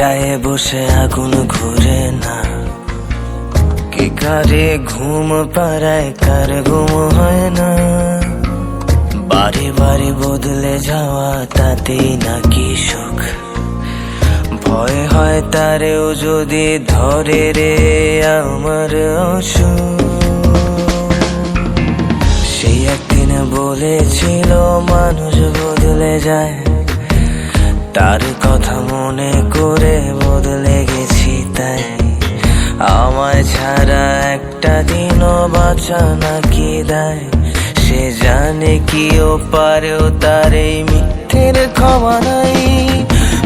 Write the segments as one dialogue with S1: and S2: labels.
S1: একটায় বসে আগুন ঘুরে না। কে কারে ঘুম পাড়ায়, কার ঘুম হয় না। বারে বারে বদলে যাওয়া তাতেই নাকি সুখ। ভয় হয় তারেও যদি ধরে রে আমার সেই একদিন বলেছিল, মানুষ বদলে যায়। তার কথা মনে করে বদলে গেছি তাই। আমায় ছাড়া একটা দিনও বাঁচা নাকি দেয়। সে জানে কি ও পারেও তার এই মিথ্যের ক্ষমা নাই।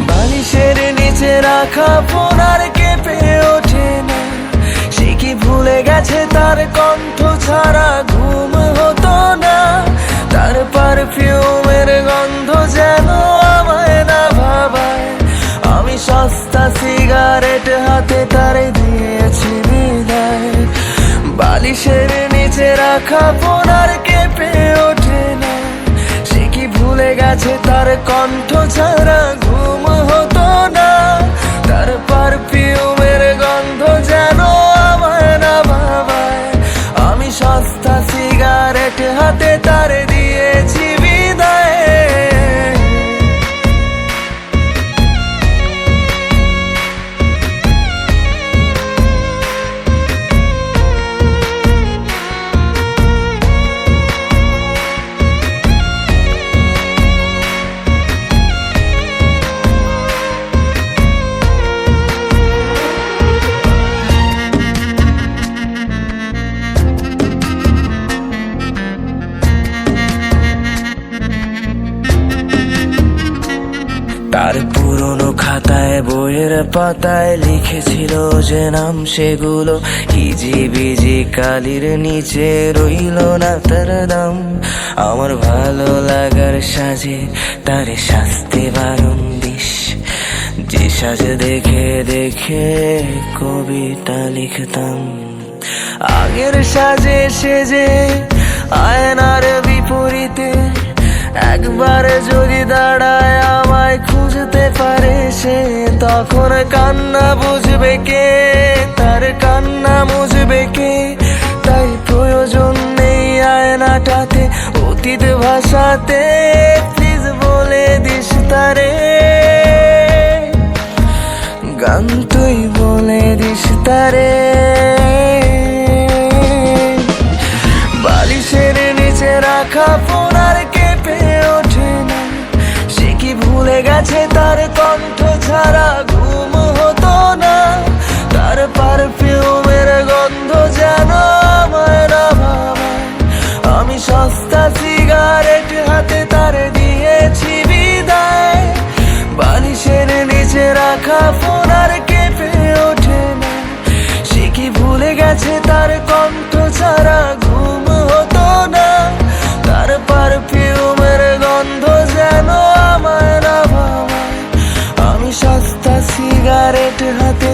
S1: বালিশের নিচে রাখা ফোনার কেঁপে ওঠে না। সে কি ভুলে গেছে তার কণ্ঠ ছাড়া সিগারেট হাতে তারে দিয়েছি বিদায়। বালিশের নিচে রাখা ফোনার কেঁপে ওঠে না। সে কি ভুলে গেছে তার কণ্ঠ ছাড়া ঘুম হতো না? তার পারফিউমের গন্ধ যেন আমায় না ভাবায়। আমি সস্তা সিগারেট হাতে তারে দিয়েছি তার পুরনো খাতায় বইয়ের পাতায় লিখেছিল যে নাম সেগুলো। ইজি বিজি কালির নিচে রইল না তার দাম? আমার ভালো লাগার সাজে তার শাস্তি বারণ দিস। যে সাজে দেখে দেখে কবিতা লিখতাম। আগের সাজে সেজে আয়নার বিপরীতে একবার যদি দাঁড়ায় পারে সে তখন কান্না বুঝবে কে? তার কান্না বুঝবে কে? তাই প্রয়োজন নেই আয়নাটাতে, অতীত ভাষাতে। প্লিজ বলে দিস তারে। গান তুই বলে দিস তারে। বালিশের নিচে রাখা ফোন আর কেঁপে ওঠে না। সে কি ভুলে গেছে তার কণ্ঠ? ছাড়া ঘুম হতো না। তার পারফিউমের গন্ধ যেন আমায় না আমি সস্তা সিগারেট হাতে তারে দিয়েছি বিদায়। বালিশের নিচে রাখা ফোন আর কেঁপে ওঠে না। সে কি ভুলে গেছে তার কণ্ঠ ছাড়া সস্তা সিগারেট হাতে